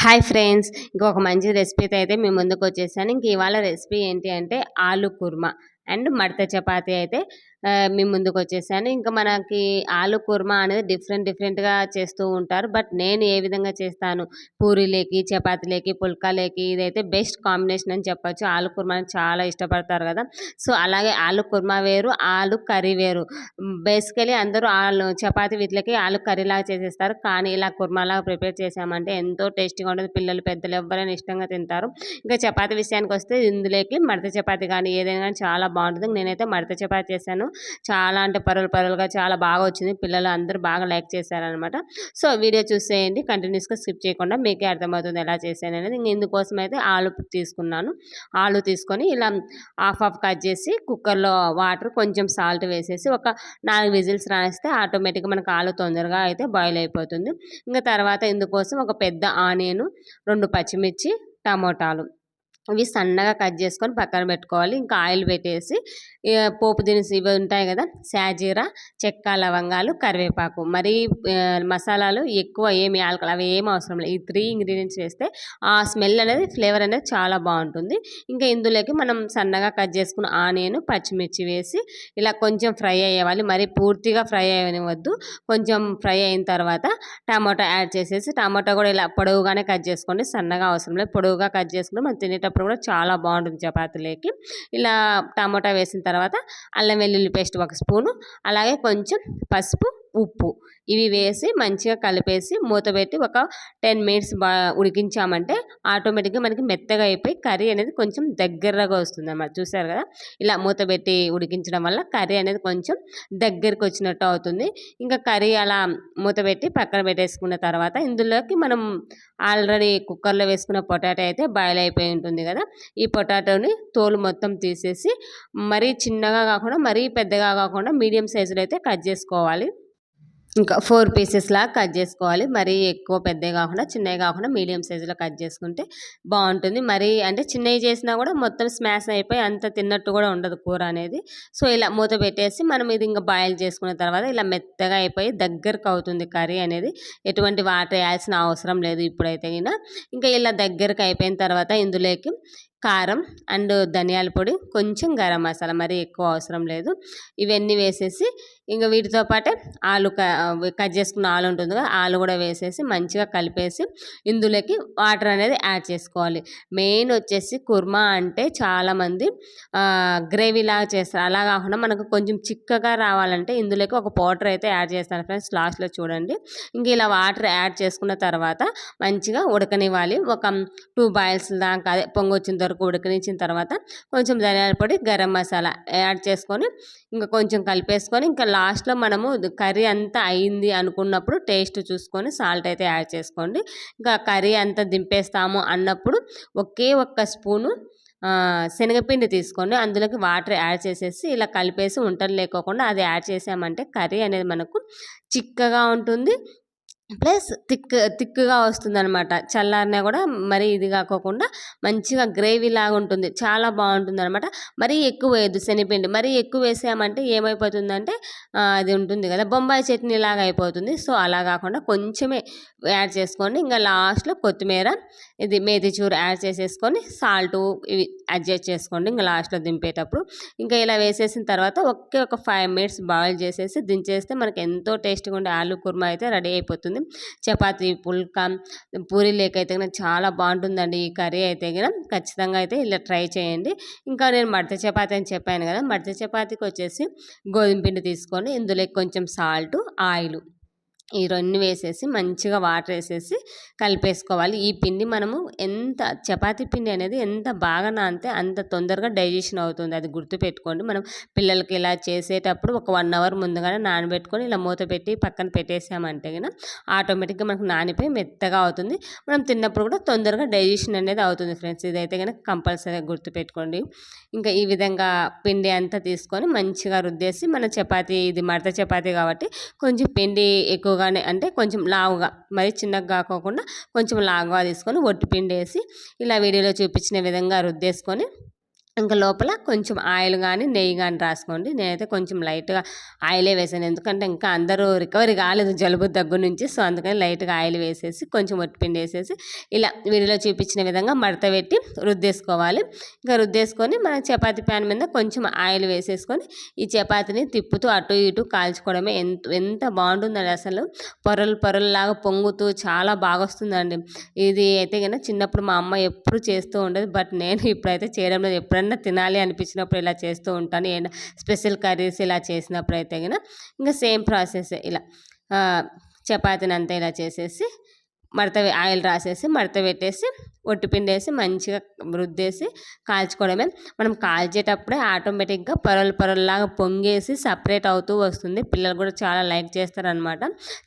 Hi friends ఇంకొక మంచి రెసిపీతో అయితే మీ ముందుకు వచ్చేసాను ఇంక ఇవాళ రెసిపీ ఏంటి అంటే ఆలు కుర్మా అండ్ మడత చపాతీ అయితే మీ ముందుకు వచ్చేసాను ఇంకా మనకి ఆలు కుర్మా అనేది డిఫరెంట్ డిఫరెంట్గా చేస్తూ ఉంటారు. బట్ నేను ఏ విధంగా చేస్తాను? పూరీలేకి చపాతీలేకి పుల్కాలేకి ఇదైతే బెస్ట్ కాంబినేషన్ అని చెప్పొచ్చు. ఆలు కుర్మాని చాలా ఇష్టపడతారు కదా! సో అలాగే ఆలు కుర్మా వేరు ఆలు కర్రీ వేరు. బేసికలీ అందరూ ఆలు చపాతీ వీటికి ఆలు కర్రీలాగా చేసేస్తారు. కానీ ఇలా కుర్మాలాగా ప్రిపేర్ చేసామంటే ఎంతో టేస్టీగా ఉంటుంది. పిల్లలు పెద్దలు ఎవరైనా ఇష్టంగా తింటారు. ఇంకా చపాతీ విషయానికి వస్తే ఇందులోకి మడత చపాతీ కానీ ఏదైనా కానీ చాలా బాగుంటుంది. నేనైతే మడత చపాతీ చేశాను. చాలా అంటే పరులు పరులుగా చాలా బాగా వచ్చింది. పిల్లలు అందరూ బాగా లైక్ చేశారనమాట. సో వీడియో చూసేయండి. కంటిన్యూస్గా స్కిప్ చేయకుండా మీకే అర్థమవుతుంది ఎలా చేశాను అనేది. ఇందుకోసం అయితే ఆలు తీసుకున్నాను. ఆలు తీసుకొని ఇలా హాఫ్ హాఫ్ కట్ చేసి కుక్కర్లో వాటర్ కొంచెం సాల్ట్ వేసేసి ఒక నాలుగు విజిల్స్ రాస్తే ఆటోమేటిక్గా మనకు ఆలు తొందరగా అయితే బాయిల్ అయిపోతుంది. ఇంకా తర్వాత ఇందుకోసం ఒక పెద్ద ఆనియన్ రెండు పచ్చిమిర్చి టమోటాలు. ఇవి సన్నగా కట్ చేసుకొని పక్కన పెట్టుకోవాలి. ఇంకా ఆయిల్ పెట్టేసి పోపు దినుసు ఇవి ఉంటాయి కదా శాజీరా చెక్క లవంగాలు కరివేపాకు. మరి మసాలాలు ఎక్కువ ఏమి ఆల్కహాల్ అవి ఏం అవసరం లేదు. ఈ త్రీ ఇంగ్రీడియంట్స్ వేస్తే ఆ స్మెల్ అనేది ఫ్లేవర్ అనేది చాలా బాగుంటుంది. ఇంకా ఇందులోకి మనం సన్నగా కట్ చేసుకున్న ఆనియన్ పచ్చిమిర్చి వేసి ఇలా కొంచెం ఫ్రై అయ్యేవాలి. మరి పూర్తిగా ఫ్రై అయ్యనివద్దు కొంచెం ఫ్రై అయిన తర్వాత టమాటా యాడ్ చేసేసి టమాటో కూడా ఇలా పొడవుగానే కట్ చేసుకోండి. సన్నగా అవసరం లేదు. పొడవుగా కట్ చేసుకుని మనం తినేటప్పుడు కూడా చాలా బాగుంటుంది చపాతీలోకి ఇలా టమాటా వేసిన తర్వాత అల్లం వెల్లుల్లి పేస్ట్ ఒక స్పూను అలాగే కొంచెం పసుపు ఉప్పు. ఇవి వేసి మంచిగా కలిపేసి మూత పెట్టి ఒక టెన్ మినిట్స్ బా ఉడికించామంటే ఆటోమేటిక్గా మనకి మెత్తగా అయిపోయి కర్రీ అనేది కొంచెం దగ్గరగా వస్తుంది అన్నమాట చూసారు కదా? ఇలా మూత పెట్టి ఉడికించడం వల్ల కర్రీ అనేది కొంచెం దగ్గరికి వచ్చినట్టు అవుతుంది. ఇంకా కర్రీ అలా మూత పెట్టి పక్కన పెట్టేసుకున్న తర్వాత ఇందులోకి మనం ఆల్రెడీ కుక్కర్లో వేసుకున్న పొటాటో అయితే బాయిల్ అయిపోయి ఉంటుంది కదా? ఈ పొటాటోని తోలు మొత్తం తీసేసి మరీ చిన్నగా కాకుండా మరీ పెద్దగా కాకుండా మీడియం సైజులో అయితే కట్ చేసుకోవాలి. ఇంకా ఫోర్ పీసెస్ లాగా కట్ చేసుకోవాలి. మరీ ఎక్కువ పెద్దవి కాకుండా చిన్నవి కాకుండా మీడియం సైజులో కట్ చేసుకుంటే బాగుంటుంది. మరీ అంటే చిన్నవి చేసినా కూడా మొత్తం స్మాష్ అయిపోయి అంత తిన్నట్టు కూడా ఉండదు కూర అనేది. సో ఇలా మూత పెట్టేసి మనం ఇది ఇంకా బాయిల్ చేసుకున్న తర్వాత ఇలా మెత్తగా అయిపోయి దగ్గరకు అవుతుంది కర్రీ అనేది. ఎటువంటి వాటర్ వేయాల్సిన అవసరం లేదు ఇప్పుడైతే ఇంకా ఇలా దగ్గరకు అయిపోయిన తర్వాత ఇందులోకి కారం అండ్ ధనియాల పొడి కొంచెం గరం మసాలా మరి ఎక్కువ అవసరం లేదు. ఇవన్నీ వేసేసి ఇంకా వీటితో పాటే ఆలు కట్ చేసుకున్న ఆలు ఉంటుంది కదా ఆలు కూడా వేసేసి మంచిగా కలిపేసి ఇందులోకి వాటర్ అనేది యాడ్ చేసుకోవాలి. మెయిన్ వచ్చేసి కుర్మా అంటే చాలామంది గ్రేవీ లాగా చేస్తారు. అలా కాకుండా మనకు కొంచెం చిక్కగా రావాలంటే ఇందులోకి ఒక పౌడర్ అయితే యాడ్ చేస్తాను ఫ్రెండ్స్ లాస్ట్లో చూడండి. ఇంక ఇలా వాటర్ యాడ్ చేసుకున్న తర్వాత మంచిగా ఉడకనివ్వాలి. ఒక టూ బాయిల్స్ దాకా అదే పొంగొచ్చిన వచ్చిన వరకు ఉడకనిచ్చిన తర్వాత కొంచెం ధనియాల పొడి గరం మసాలా యాడ్ చేసుకొని ఇంకా కొంచెం కలిపేసుకొని ఇంకా లాస్ట్లో మనము కర్రీ అంతా అయింది అనుకున్నప్పుడు టేస్ట్ చూసుకొని సాల్ట్ అయితే యాడ్ చేసుకోండి. ఇంకా కర్రీ అంతా దింపేస్తాము అన్నప్పుడు ఒకే ఒక్క స్పూను శనగపిండి తీసుకొని అందులోకి వాటర్ యాడ్ చేసేసి ఇలా కలిపేసి ఉంటలు లేకోకుండా అది యాడ్ చేసామంటే కర్రీ అనేది మనకు చిక్కగా ఉంటుంది. ప్లస్ థిక్ థిక్గా వస్తుంది అనమాట చల్లారినా కూడా మరీ ఇది కాకోకుండా మంచిగా గ్రేవీ లాగా ఉంటుంది. చాలా బాగుంటుంది అనమాట మరీ ఎక్కువ వేయద్దు శనగపిండి. మరీ ఎక్కువ వేసామంటే ఏమైపోతుందంటే అది ఉంటుంది కదా బొంబాయి చట్నీ లాగా అయిపోతుంది. సో అలా కాకుండా కొంచెమే యాడ్ చేసుకోండి. ఇంకా లాస్ట్లో కొత్తిమీర ఇది మేతిచూరు యాడ్ చేసేసుకొని సాల్ట్ ఇవి అడ్జస్ట్ చేసుకోండి. ఇంకా లాస్ట్లో దింపేటప్పుడు ఇంకా ఇలా వేసేసిన తర్వాత ఒకే ఒక ఫైవ్ మినిట్స్ బాయిల్ చేసేసి దించేస్తే మనకి ఎంతో టేస్ట్గా ఉండే ఆలు కుర్మా అయితే రెడీ అయిపోతుంది. చపాతి పుల్కా పూరి లేక అయితే కనుక చాలా బాగుంటుందండి ఈ కర్రీ అయితే కనుక. ఖచ్చితంగా అయితే ఇలా ట్రై చేయండి. ఇంకా నేను మడత చపాతి అని చెప్పాను కదా మడత చపాతీకి వచ్చేసి గోధుమ పిండి తీసుకొని ఇందులో కొంచెం సాల్ట్ ఆయిల్. ఈ రెండు వేసేసి మంచిగా వాటర్ వేసేసి కలిపేసుకోవాలి. ఈ పిండి మనము ఎంత చపాతీ పిండి అనేది ఎంత బాగా నానితే అంత తొందరగా డైజెషన్ అవుతుంది. అది గుర్తుపెట్టుకోండి మనం పిల్లలకి ఇలా చేసేటప్పుడు ఒక వన్ అవర్ ముందుగానే నానబెట్టుకొని ఇలా మూత పెట్టి పక్కన పెట్టేసామంటే కనుక ఆటోమేటిక్గా మనకు నానిపోయి మెత్తగా అవుతుంది. మనం తిన్నప్పుడు కూడా తొందరగా డైజెషన్ అనేది అవుతుంది ఫ్రెండ్స్. ఇదైతే కనుక కంపల్సరీగా గుర్తుపెట్టుకోండి ఇంకా ఈ విధంగా పిండి అంతా తీసుకొని మంచిగా రుద్దేసి మన చపాతీ ఇది మడత చపాతీ కాబట్టి కొంచెం పిండి ఎక్కువగా ఎక్కువగానే అంటే కొంచెం లావుగా మరి చిన్నగా కాకోకుండా కొంచెం లావుగా తీసుకొని ఒట్టి పిండి వేసి ఇలా వీడియోలో చూపించిన విధంగా రుద్దేసుకొని ఇంకా లోపల కొంచెం ఆయిల్ కానీ నెయ్యి కానీ రాసుకోండి. నేనైతే కొంచెం లైట్గా ఆయిలే వేసాను. ఎందుకంటే ఇంకా అందరూ రికవరీ కాలేదు జలుబు దగ్గర నుంచి. సో అందుకని లైట్గా ఆయిల్ వేసేసి కొంచెం ఒట్టిపిండి వేసేసి ఇలా వీడియోలో చూపించిన విధంగా మడత పెట్టి రుద్దేసుకోవాలి. ఇంకా రుద్దేసుకొని మన చపాతీ ప్యాన్ మీద కొంచెం ఆయిల్ వేసేసుకొని ఈ చపాతీని తిప్పుతూ అటు ఇటు కాల్చుకోవడమే ఎంత ఎంత బాగుంటుందండి అసలు. పొరలు పొరల్లాగా పొంగుతూ చాలా బాగా వస్తుందండి ఇది అయితే కనుక చిన్నప్పుడు మా అమ్మ ఎప్పుడు చేస్తూ ఉండదు. బట్ నేను ఇప్పుడైతే చేయడం లేదు. ఎప్పుడన్నా తినాలి అనిపించినప్పుడు ఇలా చేస్తూ ఉంటాను. ఏదైనా స్పెషల్ కర్రీస్ ఇలా చేసినప్పుడు అయితే కనుక ఇంకా సేమ్ ప్రాసెస్ ఇలా చపాతీని అంతా ఇలా చేసేసి మడత ఆయిల్ రాసేసి మడత పెట్టేసి ఒట్టిపిండి వేసి మంచిగా రుద్దేసి కాల్చుకోవడమే. మనం కాల్చేటప్పుడే ఆటోమేటిక్గా పొరలు పొరల్లాగా పొంగేసి సపరేట్ అవుతూ వస్తుంది. పిల్లలు కూడా చాలా లైక్ చేస్తారనమాట.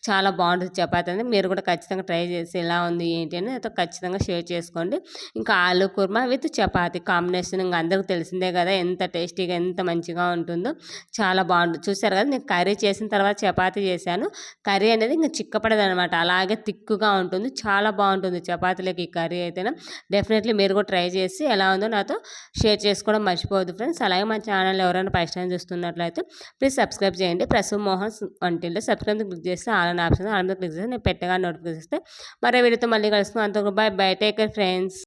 చాలా బాగుంటుంది చపాతి అనేది. మీరు కూడా ఖచ్చితంగా ట్రై చేసి ఎలా ఉంది ఏంటి అని అయితే ఖచ్చితంగా షేర్ చేసుకోండి. ఇంకా ఆలు కుర్మా విత్ చపాతి కాంబినేషన్ ఇంకా అందరికీ తెలిసిందే కదా ఎంత టేస్టీగా ఎంత మంచిగా ఉంటుందో. చాలా బాగుంటుంది. చూసారు కదా నేను కర్రీ చేసిన తర్వాత చపాతి చేశాను. కర్రీ అనేది ఇంకా చిక్కపడదు అనమాట అలాగే తిక్కుగా ఉంటుంది. చాలా బాగుంటుంది చపాతీలకి ఈ కర్రీ అయితే డెఫినెట్లీ మీరు కూడా ట్రై చేసి ఎలా ఉందో నాతో షేర్ చేసుకోవడం మర్చిపోవద్దు ఫ్రెండ్స్ అలాగే మా ఛానల్ ఎవరైనా ఫస్ట్ టైం చూస్తున్నట్లయితే ప్లీజ్ సబ్స్క్రైబ్ చేయండి. ప్రసూ మోహన్ వంటిల్లో సబ్స్క్రైబ్ క్లిక్ చేస్తే ఆల్ ఆప్షన్ ఆల్ క్లిక్ చేస్తే నేను పెట్టగా నోటిఫికేషన్ ఇస్తే మరో వీడియోతో మళ్ళీ కలుస్తున్నాను అంతకు bye bye take care friends